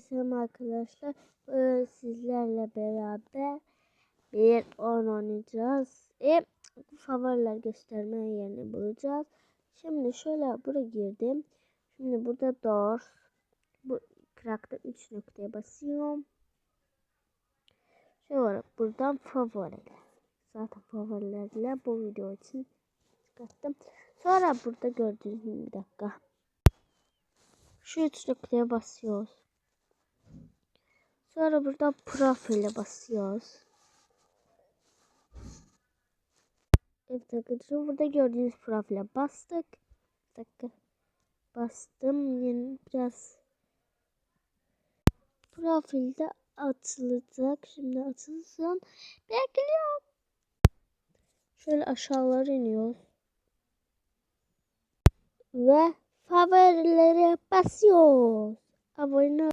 Selam arkadaşlar. Bugün sizlerle beraber bir oyun oynayacağız. E, favoriler gösterme yerini bulacağız. Şimdi şöyle buraya girdim. Şimdi burada doors. Bu krakta 3 noktaya basıyorum. Şöyle buradan favoriler. Zaten favorilerle bu video için çıkarttım. Sonra burada gördüğünüz bir dakika. Şu üç noktaya basıyoruz. Sonra burada profile basıyoruz. Evet arkadaşlar burada gördüğünüz profile bastık. Bir dakika. Bastım. Yine biraz profilde atılacak. Şimdi atılsın. Bekliyorum. Şöyle aşağılara iniyoruz. Ve favorilere basıyoruz. Abone